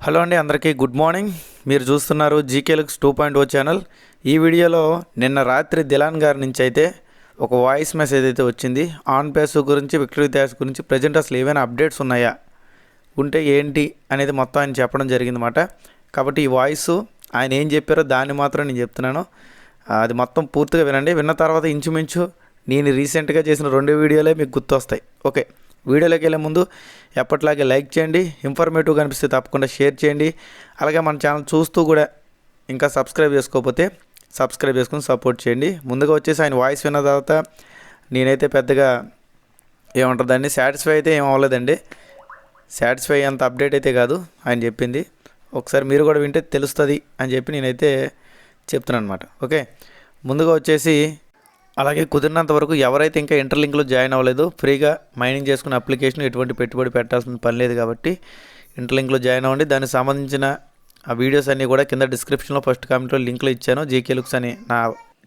Hello అండి అందరికీ good morning. మీరు చూస్తున్నారు GK looks two point O channel. ఈ వీడియోలో నిన్న రాత్రి దిలాన్ గారి నుంచి అయితే ఒక వాయిస్ మెసేజ్ అయితే వచ్చింది. ఆన్ పేస్ గురించి విక్టరీ దాస్ గురించి ప్రజెంట్ అసలు ఏమైనా అప్డేట్స్ ఉన్నాయా? ఉంటే ఏంటి అనేది మొత్తం ఆయన చెప్పడం జరిగిందన్నమాట. కాబట్టి ఈ వాయిస్ ఆయన ఏం చెప్పారో దాన్ని మాత్రం నేను చెప్తున్నాను. అది మొత్తం పూర్తిగా వినండి. విన్న తర్వాత ఇంచుమించు నేను రీసెంట్గా చేసిన రెండు వీడియోలే మీకు గుర్తొస్తాయి. ఓకే. వీడియోలోకి వెళ్ళే ముందు ఎప్పటిలాగే లైక్ చేయండి ఇన్ఫర్మేటివ్గా అనిపిస్తే తప్పకుండా షేర్ చేయండి. అలాగే మన ఛానల్ చూస్తూ కూడా ఇంకా సబ్స్క్రైబ్ చేసుకోకపోతే సబ్స్క్రైబ్ చేసుకుని సపోర్ట్ చేయండి. ముందుగా వచ్చేసి ఆయన వాయిస్ విన్న తర్వాత నేనైతే పెద్దగా ఏమంటారు దాన్ని సాటిస్ఫై అయితే ఏం అవ్వలేదండి. సాటిస్ఫై అంత అప్డేట్ అయితే కాదు ఆయన చెప్పింది. ఒకసారి మీరు కూడా వింటే తెలుస్తుంది అని చెప్పి నేనైతే చెప్తున్నాను అనమాట ఓకే? ముందుగా వచ్చేసి అలాగే కుదిరినంత వరకు ఎవరైతే ఇంకా ఇంటర్లింక్లో జాయిన్ అవ్వలేదు ఫ్రీగా మైనింగ్ చేసుకునే అప్లికేషన్ ఎటువంటి పెట్టుబడి పెట్టాల్సిన పని లేదు కాబట్టి ఇంటర్లింక్లో జాయిన్ అవ్వండి. దానికి సంబంధించిన ఆ వీడియోస్ అన్నీ కూడా కింద డిస్క్రిప్షన్లో ఫస్ట్ కామెంట్లో లింక్లో ఇచ్చాను. జీకే లుక్స్ అని నా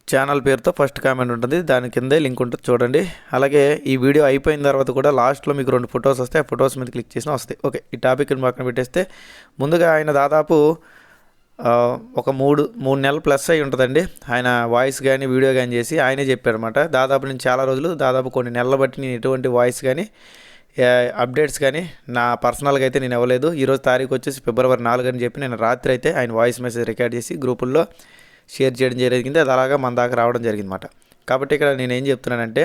ఛానల్ పేరుతో ఫస్ట్ కామెంట్ ఉంటుంది. దాని కిందే లింక్ ఉంటుంది చూడండి. అలాగే ఈ వీడియో అయిపోయిన తర్వాత కూడా లాస్ట్లో మీకు రెండు ఫొటోస్ వస్తాయి. ఆ ఫొటోస్ మీద క్లిక్ చేసినా వస్తాయి. ఓకే ఈ టాపిక్ పక్కన పెట్టేస్తే ముందుగా ఆయన దాదాపు ఒక మూడు మూడు నెలలు ప్లస్ అయి ఉంటుందండి. ఆయన వాయిస్ కానీ వీడియో కానీ చేసి ఆయనే చెప్పారనమాట దాదాపు నేను చాలా రోజులు దాదాపు కొన్ని నెలల బట్టి నేను ఎటువంటి వాయిస్ కానీ అప్డేట్స్ కానీ నా పర్సనల్గా అయితే నేను ఇవ్వలేదు. ఈరోజు తారీఖు వచ్చేసి ఫిబ్రవరి నాలుగు అని చెప్పి నేను రాత్రి అయితే ఆయన వాయిస్ మెసేజ్ రికార్డ్ చేసి గ్రూపుల్లో షేర్ చేయడం జరిగింది. అది అలాగా మన దాకా రావడం జరిగిందన్నమాట. కాబట్టి ఇక్కడ నేను ఏం చెప్తున్నానంటే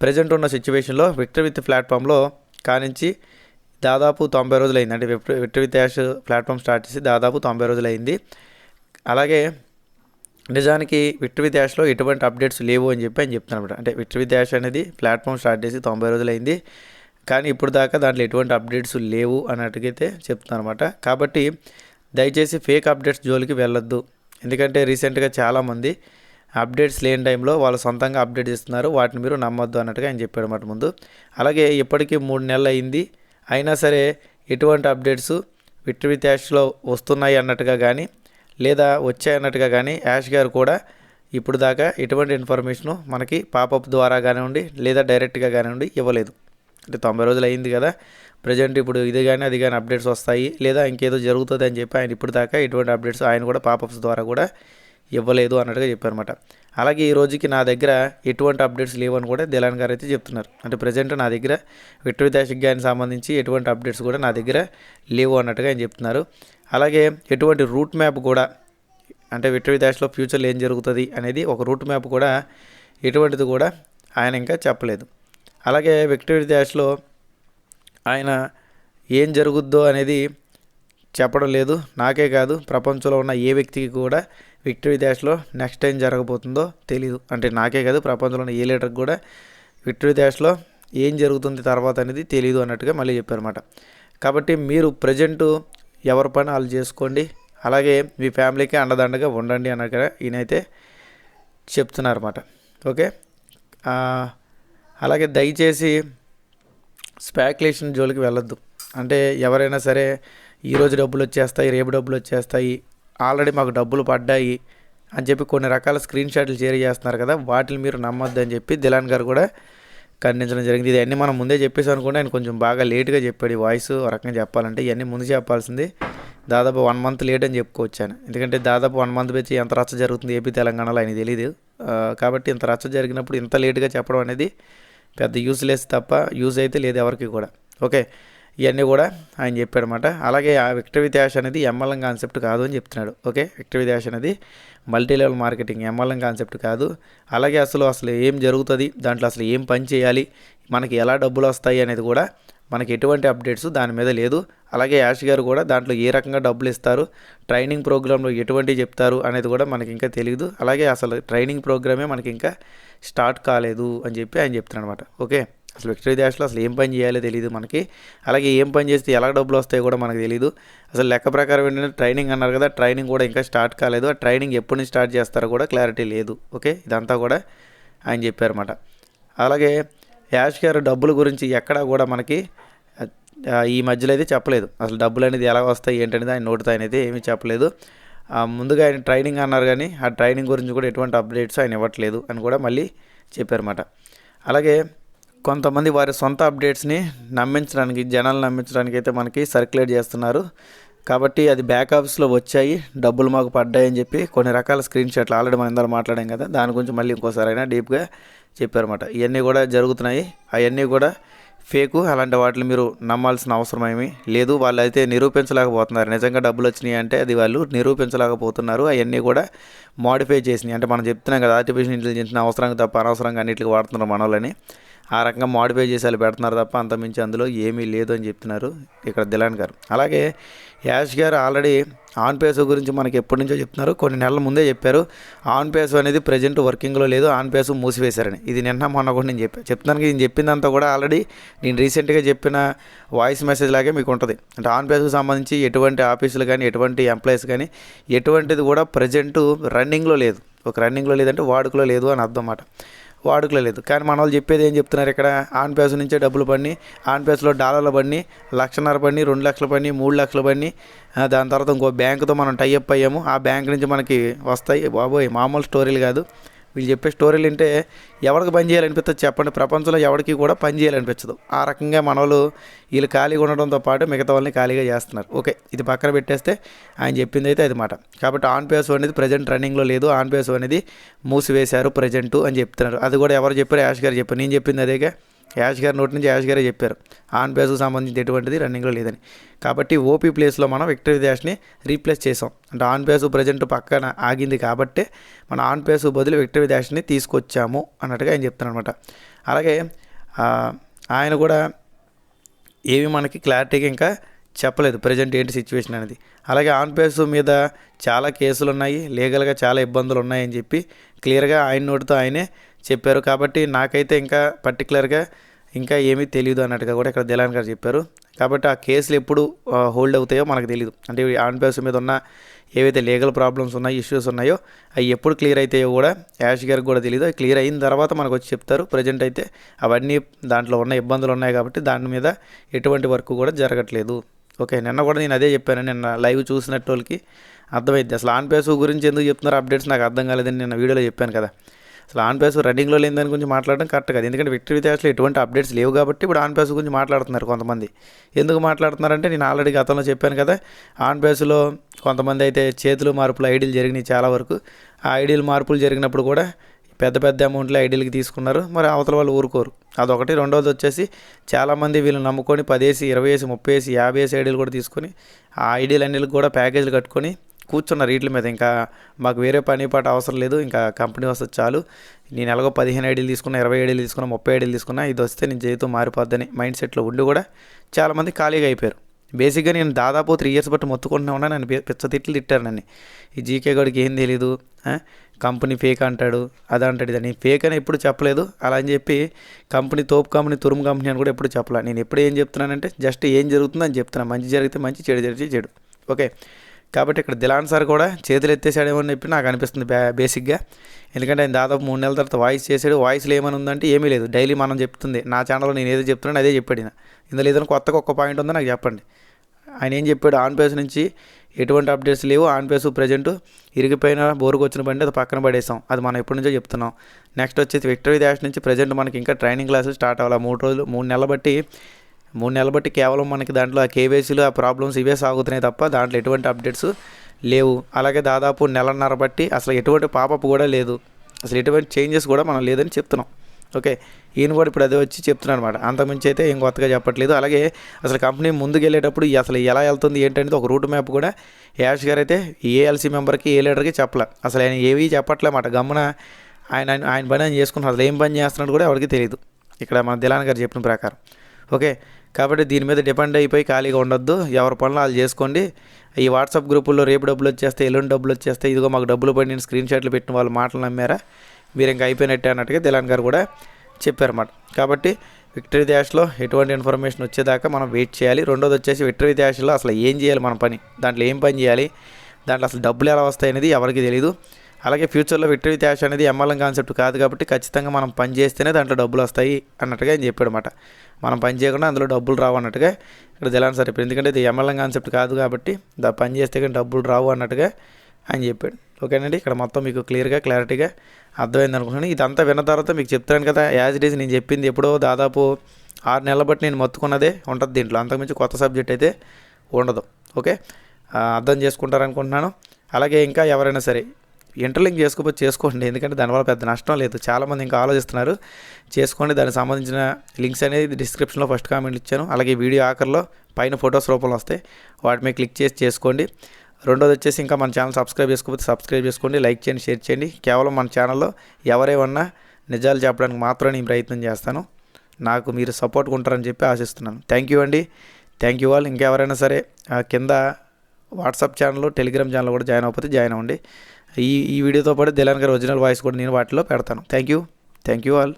ప్రజెంట్ ఉన్న సిచ్యువేషన్లో విక్టర్ విత్ ప్లాట్ఫామ్లో కానించి దాదాపు తొంభై రోజులు అయింది అంటే victor victor with ash platform start చేసి దాదాపు తొంభై రోజులు అయింది అలాగే నిజానికి విక్టర్ విత్ ఎటువంటి అప్డేట్స్ లేవు అని చెప్పి ఆయన చెప్తున్నాను అంటే విక్టర్ విత్ అనేది ప్లాట్ఫామ్ స్టార్ట్ చేసి తొంభై రోజులు అయింది కానీ ఇప్పుడు దాకా దాంట్లో ఎటువంటి అప్డేట్స్ లేవు అన్నట్టుగైతే చెప్తున్నాను అనమాట కాబట్టి దయచేసి ఫేక్ అప్డేట్స్ జోలికి వెళ్ళొద్దు. ఎందుకంటే రీసెంట్గా చాలామంది అప్డేట్స్ లేని టైంలో వాళ్ళు సొంతంగా అప్డేట్ చేస్తున్నారు. వాటిని మీరు నమ్మొద్దు అన్నట్టుగా ఆయన చెప్పాడు అనమాట ముందు. అలాగే ఇప్పటికీ మూడు నెలలు అయింది అయినా సరే ఎటువంటి అప్డేట్స్ విక్టర్ విత్ యాష్లో వస్తున్నాయి అన్నట్టుగా కానీ లేదా వచ్చాయి అన్నట్టుగా కానీ యాష్ గారు కూడా ఇప్పుడు దాకా ఎటువంటి ఇన్ఫర్మేషను మనకి పాపప్ ద్వారా కానివ్వండి లేదా డైరెక్ట్గా కానివ్వండి ఇవ్వలేదు. అంటే తొంభై రోజులు అయింది కదా ప్రజెంట్ ఇప్పుడు ఇది కానీ అది కానీ అప్డేట్స్ వస్తాయి లేదా ఇంకేదో జరుగుతుంది అని చెప్పి ఆయన ఇప్పుడు దాకా ఎటువంటి అప్డేట్స్ ఆయన కూడా పాపప్స్ ద్వారా కూడా ఇవ్వలేదు అన్నట్టుగా చెప్పారన్నమాట. అలాగే ఈ రోజుకి నా దగ్గర ఎటువంటి అప్డేట్స్ లేవని కూడా దిలాన్ గారు అయితే చెప్తున్నారు. అంటే ప్రజెంట్ నా దగ్గర విక్టరీ దాషిక్ గారికి సంబంధించి ఎటువంటి అప్డేట్స్ కూడా నా దగ్గర లేవు అన్నట్టుగా ఆయన చెప్తున్నారు. అలాగే ఎటువంటి రూట్ మ్యాప్ కూడా అంటే విక్టరీ దాశలో ఫ్యూచర్లో ఏం జరుగుతుంది అనేది ఒక రూట్ మ్యాప్ కూడా ఎటువంటిది కూడా ఆయన ఇంకా చెప్పలేదు. అలాగే విక్టరీ దాష్లో ఆయన ఏం జరుగుద్దో అనేది చెప్పడం లేదు. నాకే కాదు ప్రపంచంలో ఉన్న ఏ వ్యక్తికి కూడా విక్టరీ డ్యాష్లో నెక్స్ట్ టైం జరగబోతుందో తెలియదు అంటే నాకే కాదు ప్రపంచంలోని ఏ లీడర్కి కూడా విక్టరీ డ్యాష్లో ఏం జరుగుతుంది తర్వాత అనేది తెలియదు అన్నట్టుగా మళ్ళీ చెప్పారన్నమాట. కాబట్టి మీరు ప్రజెంటు ఎవరి పని వాళ్ళు చేసుకోండి. అలాగే మీ ఫ్యామిలీకి అండదండగా ఉండండి అన్నట్టుగా ఈయనైతే చెప్తున్నారన్నమాట. ఓకే? అలాగే దయచేసి స్పాక్యులేషన్ జోలికి వెళ్ళొద్దు. అంటే ఎవరైనా సరే ఈరోజు డబ్బులు వచ్చేస్తాయి రేపు డబ్బులు వచ్చేస్తాయి ఆల్రెడీ మాకు డబ్బులు పడ్డాయి అని చెప్పి కొన్ని రకాల స్క్రీన్ షాట్లు షేర్ చేస్తున్నారు కదా వాటిని మీరు నమ్మొద్దు అని చెప్పి దిలాన్ గారు కూడా ఖండించడం జరిగింది. ఇది అన్నీ మనం ముందే చెప్పేసి అనుకుంటే ఆయన కొంచెం బాగా లేట్గా చెప్పాడు ఈ వాయిస్ ఒక రకంగా చెప్పాలంటే. ఇవన్నీ ముందు చెప్పాల్సింది దాదాపు వన్ మంత్ లేట్ అని చెప్పుకోవచ్చాను. ఎందుకంటే దాదాపు వన్ మంత్ పెట్టి ఎంత రచ్చ జరుగుతుంది ఏపీ తెలంగాణలో ఆయన తెలియదు కాబట్టి ఇంత రచ్చ జరిగినప్పుడు ఇంత లేట్గా చెప్పడం అనేది పెద్ద యూస్లెస్ తప్ప యూజ్ అయితే లేదు ఎవరికి కూడా. ఓకే. ఇవన్నీ కూడా ఆయన చెప్పాడనమాట అలాగే ఆ విక్టరీ డాష్ అనేది ఎంఎల్ఎం కాన్సెప్ట్ కాదు అని చెప్తున్నాడు. ఓకే? విక్టరీ డాష్ అనేది multi level marketing MLM concept కాదు. అలాగే అసలు అసలు ఏం జరుగుతుంది దాంట్లో అసలు ఏం పని చేయాలి మనకి ఎలా డబ్బులు వస్తాయి అనేది కూడా మనకి ఎటువంటి అప్డేట్స్ దాని మీద లేదు. అలాగే యాష్ గారు కూడా దాంట్లో ఏ రకంగా డబ్బులు ఇస్తారు ట్రైనింగ్ ప్రోగ్రాంలో ఎటువంటి చెప్తారు అనేది కూడా మనకి ఇంకా తెలియదు అలాగే అసలు ట్రైనింగ్ ప్రోగ్రామే మనకి ఇంకా స్టార్ట్ కాలేదు అని చెప్పి ఆయన చెప్తున్నాడు అనమాట ఓకే? అసలు విక్టరీ డాష్లో అసలు ఏం పని చేయాలో తెలియదు మనకి. అలాగే ఏం పని చేస్తే ఎలా డబ్బులు వస్తాయో కూడా మనకు తెలియదు అసలు లెక్క ప్రకారం ఏంటంటే ట్రైనింగ్ అన్నారు కదా ట్రైనింగ్ కూడా ఇంకా స్టార్ట్ కాలేదు. ఆ ట్రైనింగ్ ఎప్పటి నుంచి స్టార్ట్ చేస్తారో కూడా క్లారిటీ లేదు. ఓకే? ఇదంతా కూడా ఆయన చెప్పారన్నమాట. అలాగే యాష్ గారు డబ్బుల గురించి ఎక్కడా కూడా మనకి ఈ మధ్యలో అయితే చెప్పలేదు. అసలు డబ్బులు అనేది ఎలా వస్తాయి ఏంటనేది ఆయన నోటితో ఆయన అయితే ఏమీ చెప్పలేదు. ముందుగా ఆయన ట్రైనింగ్ అన్నారు కానీ ఆ ట్రైనింగ్ గురించి కూడా ఎటువంటి అప్డేట్స్ ఆయన ఇవ్వట్లేదు అని కూడా మళ్ళీ చెప్పారన్నమాట. అలాగే కొంతమంది వారి సొంత అప్డేట్స్ని నమ్మించడానికి జనాలు నమ్మించడానికి అయితే మనకి సర్క్యులేట్ చేస్తున్నారు. కాబట్టి అది బ్యాక్ ఆఫీస్లో వచ్చాయి డబ్బులు మాకు పడ్డాయని చెప్పి కొన్ని రకాల స్క్రీన్ షాట్లు ఆల్రెడీ మన ఇందరూ మాట్లాడాం కదా దాని గురించి మళ్ళీ ఇంకోసారి అయినా డీప్గా చెప్పారన్నమాట. ఇవన్నీ కూడా జరుగుతున్నాయి. అవన్నీ కూడా ఫేకు అలాంటి వాటిని మీరు నమ్మాల్సిన అవసరం ఏమీ లేదు. వాళ్ళు అయితే నిరూపించలేకపోతున్నారు. నిజంగా డబ్బులు వచ్చినాయి అంటే అది వాళ్ళు నిరూపించలేకపోతున్నారు. అవన్నీ కూడా మోడిఫై చేసినాయి. అంటే మనం చెప్తున్నాం కదా ఆర్టిఫిషియల్ ఇంటెలిజెన్స్ అవసరంగా తప్ప అనవసరంగా అన్నింటికి వాడుతున్నారు మనోళ్ళని. ఆ రకంగా మోడిఫై చేసి వాళ్ళు పెడుతున్నారు తప్ప అంతమించి అందులో ఏమీ లేదు అని చెప్తున్నారు ఇక్కడ దిలాన్ గారు. అలాగే యాష్ గారు ఆల్రెడీ ఆన్ పేసో గురించి మనకి ఎప్పటి నుంచో చెప్తున్నారు. కొన్ని నెలల ముందే చెప్పారు ఆన్ పేసో అనేది ప్రజెంట్ వర్కింగ్లో లేదు ఆన్ పేసో మూసివేశారని. ఇది నిన్న మొన్న కూడా నేను చెప్పాను చెప్తున్నాను నేను చెప్పిందంతా కూడా ఆల్రెడీ నేను రీసెంట్గా చెప్పిన వాయిస్ మెసేజ్ లాగే మీకు ఉంటుంది. అంటే ఆన్ పేసోకి సంబంధించి ఎటువంటి ఆఫీసులు కానీ ఎటువంటి ఎంప్లాయీస్ కానీ ఎటువంటిది కూడా ప్రజెంట్ రన్నింగ్లో లేదు. ఒక రన్నింగ్లో లేదంటే వాడుకలో లేదు అని అర్థం అన్నమాట. వాడుకలో లేదు కానీ మన వాళ్ళు చెప్పేది ఏం చెప్తున్నారు ఇక్కడ? ఆన్ పేస్ నుంచే డబ్బులు పడిని ఆన్ పేస్లో డాలర్లు పడిని లక్షన్నర పడిని రెండు లక్షలు పడిని మూడు లక్షలు పడిని. దాని తర్వాత ఇంకో బ్యాంకుతో మనం టైఅప్ అయ్యాము. ఆ బ్యాంక్ నుంచి మనకి వస్తాయి. బాబోయ్ మామూలు స్టోరీలు కాదు. వీళ్ళు చెప్పే స్టోరీలు వింటే ఎవరికి పని చేయాలనిపిస్తుంది చెప్పండి. ప్రపంచంలో ఎవరికి కూడా పని చేయాలనిపించదు ఆ రకంగా మన వాళ్ళు వీళ్ళు ఖాళీగా ఉండడంతో పాటు మిగతా వాళ్ళని ఖాళీగా చేస్తున్నారు. ఓకే ఇది పక్కన పెట్టేస్తే ఆయన చెప్పింది అయితే అది మాట. కాబట్టి ఆన్ పేస్ అనేది ప్రజెంట్ రన్నింగ్లో లేదు. ఆన్ పేస్ అనేది మూసివేశారు ప్రజెంట్ అని చెప్తున్నారు. అది కూడా ఎవరు చెప్పారు యాష్ గారు చెప్పారు. నేను చెప్పింది అదేగా. యాష్ గారి నోటి నుంచి యాష్ గారే చెప్పారు. ఆన్ పేస్కు సంబంధించి ఎటువంటిది రన్నింగ్లో లేదని. కాబట్టి ఓపీ ప్లేస్లో మనం విక్టరీ డాష్ని రీప్లేస్ చేసాం. అంటే ఆన్ పేసు ప్రజెంట్ పక్కన ఆగింది కాబట్టి మన ఆన్ పేసు బదులు విక్టరీ డాష్ని తీసుకొచ్చాము అన్నట్టుగా ఆయన చెప్తాను అనమాట అలాగే ఆయన కూడా ఏవి మనకి క్లారిటీగా ఇంకా చెప్పలేదు ప్రజెంట్ ఏంటి సిచ్యువేషన్ అనేది. అలాగే ఆన్ పేస్ మీద చాలా కేసులు ఉన్నాయి లీగల్గా చాలా ఇబ్బందులు ఉన్నాయని చెప్పి క్లియర్గా ఆయన నోటితో ఆయనే చెప్పారు కాబట్టి నాకైతే ఇంకా పర్టికులర్గా ఇంకా ఏమీ తెలియదు అన్నట్టుగా కూడా ఇక్కడ దిలాన్ గారు చెప్పారు. కాబట్టి ఆ కేసులు ఎప్పుడు హోల్డ్ అవుతాయో మనకు తెలియదు అంటే ఈ ఆన్ మీద ఉన్న ఏవైతే లీగల్ ప్రాబ్లమ్స్ ఉన్నాయో ఇష్యూస్ ఉన్నాయో అవి ఎప్పుడు క్లియర్ అవుతాయో కూడా యాష్ గారికి కూడా తెలియదు అవి క్లియర్ అయిన తర్వాత మనకు వచ్చి చెప్తారు. ప్రజెంట్ అయితే అవన్నీ దాంట్లో ఉన్న ఇబ్బందులు ఉన్నాయి కాబట్టి దాని మీద ఎటువంటి వర్క్ కూడా జరగట్లేదు. ఓకే నిన్న కూడా నేను అదే చెప్పాను. నిన్న లైవ్ చూసినట్టు వాళ్ళకి అర్థమైంది. అసలు ఆన్ పేస్ గురించి ఎందుకు చెప్తున్నారు? అప్డేట్స్ నాకు అర్థం కాలేదని నిన్న వీడియోలో చెప్పాను కదా. అసలు ఆన్ పేస్ రన్నింగ్లో లేని దాని గురించి మాట్లాడడం కరెక్ట్ కాదు. ఎందుకంటే విక్టరీ విత్యాస్లో ఎటువంటి అప్డేట్స్ లేవు కాబట్టి ఇప్పుడు ఆన్ పేస్ గురించి మాట్లాడుతున్నారు కొంతమంది. ఎందుకు మాట్లాడుతున్నారంటే నేను ఆల్రెడీ గతంలో చెప్పాను కదా ఆన్ పేస్లో కొంతమంది అయితే చేతులు మార్పులు ఐడీలు జరిగినాయి చాలా వరకు. ఆ ఐడీలు మార్పులు జరిగినప్పుడు కూడా పెద్ద పెద్ద అమౌంట్లో ఐడీలకి తీసుకున్నారు. మరి అవతల వాళ్ళు ఊరుకోరు. అదొకటి. రెండోది వచ్చేసి చాలామంది వీళ్ళు నమ్ముకొని పదేసి ఇరవై వేసి ముప్పై వేసి యాభై వేసి ఐడీలు కూడా తీసుకొని ఆ ఐడీలు అన్నిటికి కూడా ప్యాకేజీలు కట్టుకొని కూర్చున్నారు వీటి మీద ఇంకా మాకు వేరే పని పాట అవసరం లేదు ఇంకా కంపెనీ వస్తే చాలు. నేను ఎలాగో పదిహేను ఐడీలు తీసుకున్నా ఇరవై ఐడీలు తీసుకున్నా ముప్పై ఐడీలు తీసుకున్నా ఇది వస్తే నేను జీవితం మారిపోద్దని మైండ్ సెట్లో ఉండి కూడా చాలామంది ఖాళీగా అయిపోయారు. బేసిక్గా నేను దాదాపు త్రీ ఇయర్స్ బట్టి మొత్తుకుంటున్నా ఉన్నా నన్ను పిచ్చ తిట్లు తిట్టారు నన్ను. ఈ జీకే గడికి ఏం తెలీదు కంపెనీ ఫేక్ అంటాడు అది అంటాడు ఇది. నేను ఫేక్ అని ఎప్పుడు చెప్పలేదు అలా అని చెప్పి కంపెనీ తోపు కంపెనీ తురుము కంపెనీ అని కూడా ఎప్పుడు చెప్పలే. నేను ఎప్పుడు ఏం చెప్తున్నానంటే జస్ట్ ఏం జరుగుతుందో అని చెప్తున్నా. మంచి జరిగితే మంచి చెడు జరిగితే చెడు. ఓకే. కాబట్టి ఇక్కడ దిలాన్ సార్ కూడా చేతులు ఎత్తేసాడేమో అని చెప్పి నాకు అనిపిస్తుంది బేసిక్గా. ఎందుకంటే ఆయన దాదాపు మూడు నెలల తర్వాత వాయిస్ చేసాడు వాయిస్లో ఏమని ఉందంటే ఏమీ లేదు. డైలీ మనం చెప్తుంది. నా ఛానల్లో నేను ఏదో చెప్తున్నాను అదే చెప్పాడు ఇందులో ఏదైనా కొత్తగా ఒక్క పాయింట్ ఉందో నాకు చెప్పండి. ఆయన ఏం చెప్పాడు? ఆన్ పేస్ నుంచి ఎటువంటి అప్డేట్స్ లేవు. ఆన్ పేస్ ప్రజెంట్ ఇరిగిపోయిన బోరుకు వచ్చిన బండి అది పక్కన పడేసాం. అది మనం ఎప్పటి నుంచో చెప్తున్నాం. నెక్స్ట్ వచ్చేసి విక్టరీ డాష్ నుంచి ప్రజెంట్ మనకి ఇంకా ట్రైనింగ్ క్లాసులు స్టార్ట్ అవ్వాలి? మూడు రోజులు మూడు నెలల బట్టి మూడు నెలలు బట్టి కేవలం మనకి దాంట్లో ఆ కేవైసీలు ఆ ప్రాబ్లమ్స్ ఇవే సాగుతున్నాయి తప్ప దాంట్లో ఎటువంటి అప్డేట్స్ లేవు. అలాగే దాదాపు నెలన్నర బట్టి అసలు ఎటువంటి పాపప్ కూడా లేదు. అసలు ఎటువంటి చేంజెస్ కూడా మనం లేదని చెప్తున్నాం. ఓకే ఈయన కూడా ఇప్పుడు అదే వచ్చి చెప్తున్నాను అనమాట అంతకుమించి అయితే ఏం కొత్తగా చెప్పట్లేదు. అలాగే అసలు కంపెనీ ముందుకు వెళ్ళేటప్పుడు అసలు ఎలా వెళ్తుంది ఏంటనేది ఒక రూట్ మ్యాప్ కూడా యాష్ గారు అయితే ఏఎల్సీ మెంబర్కి ఏ లీడర్కి చెప్పలే. అసలు ఆయన ఏవి చెప్పట్లేమాట గమ్మున ఆయన ఆయన- ఆయన పని ఆయన చేసుకున్నారు అసలు ఏం పని చేస్తున్నాడు కూడా ఎవరికి తెలియదు ఇక్కడ మన దిలాన్ గారు చెప్పిన ప్రకారం. ఓకే కాబట్టి దీని మీద డిపెండ్ అయిపోయి ఖాళీగా ఉండొద్దు. ఎవరి పనులు వాళ్ళు చేసుకోండి. ఈ వాట్సాప్ గ్రూపుల్లో రేపు డబ్బులు వచ్చేస్తే ఎల్లుండి డబ్బులు వచ్చేస్తే ఇదిగో మాకు డబ్బులు పడిన స్క్రీన్ షాట్లు పెట్టిన వాళ్ళు మాటలు నమ్మారా? మీరు ఇంకా అయిపోయినట్టే అన్నట్టుగా దిలాన్ గారు కూడా చెప్పారన్నమాట. కాబట్టి విక్టరీ డాష్లో ఎటువంటి ఇన్ఫర్మేషన్ వచ్చేదాకా మనం వెయిట్ చేయాలి. రెండోది వచ్చేసి విక్టరీ డాష్లో అసలు ఏం చేయాలి మన పని? దాంట్లో ఏం పని చేయాలి? దాంట్లో అసలు డబ్బులు ఎలా వస్తాయి అనేది ఎవరికి తెలియదు అలాగే ఫ్యూచర్లో విక్టరీ డాష్ అనేది ఎంఎల్ఎం కాన్సెప్ట్ కాదు కాబట్టి ఖచ్చితంగా మనం పని చేస్తేనే దాంట్లో డబ్బులు వస్తాయి అన్నట్టుగా ఆయన చెప్పాడు అనమాట మనం పని చేయకుండా అందులో డబ్బులు రావు అన్నట్టుగా ఇక్కడ తెలాని సార్ ఇప్పుడు ఎందుకంటే ఇది ఎంఎల్ఎం కాన్సెప్ట్ కాదు కాబట్టి దా పని చేస్తే కానీ డబ్బులు రావు అన్నట్టుగా ఆయన చెప్పాడు. ఓకేనండి ఇక్కడ మొత్తం మీకు క్లియర్గా క్లారిటీగా అర్థమైంది అనుకుంటున్నాను. ఇదంతా విన్న తర్వాత మీకు చెప్తాను కదా యాజ్ ఇట్ ఈజ్ నేను చెప్పింది ఎప్పుడో దాదాపు ఆరు నెలల బట్టి నేను మొత్తుకున్నదే ఉంటుంది దీంట్లో. అంతకుమించి కొత్త సబ్జెక్ట్ అయితే ఉండదు. ఓకే? అర్థం చేసుకుంటారనుకుంటున్నాను. అలాగే ఇంకా ఎవరైనా సరే ఇంటర్లింక్ చేసుకోకపోతే చేసుకోండి. ఎందుకంటే దానివల్ల పెద్ద నష్టం లేదు. చాలామంది ఇంకా ఆలోచిస్తున్నారు. చేసుకోండి. దానికి సంబంధించిన లింక్స్ అనేది డిస్క్రిప్షన్లో ఫస్ట్ కామెంట్ ఇచ్చాను. అలాగే వీడియో ఆఖరిలో పైన ఫొటోస్ రూపంలో వస్తాయి. వాటి మీద క్లిక్ చేసి చేసుకోండి. రెండోది వచ్చేసి ఇంకా మన ఛానల్ సబ్స్క్రైబ్ చేసుకోకపోతే సబ్స్క్రైబ్ చేసుకోండి. లైక్ చేయండి షేర్ చేయండి. కేవలం మన ఛానల్లో ఎవరేమన్నా నిజాలు చెప్పడానికి మాత్రమే నేను ప్రయత్నం చేస్తాను. నాకు మీరు సపోర్ట్ ఉంటారని చెప్పి ఆశిస్తున్నాను. థ్యాంక్ యూ అండి. థ్యాంక్ యూ ఆల్ ఇంకెవరైనా సరే కింద వాట్సాప్ ఛానల్ టెలిగ్రామ్ ఛానల్ కూడా జాయిన్ అవ్వకపోతే జాయిన్ అవ్వండి. ఈ ఈ వీడియోతో పాటు దిలాన్ గారి ఒరిజినల్ వాయిస్ కూడా నేను వాటిలో పెడతాను. Thank you thank you all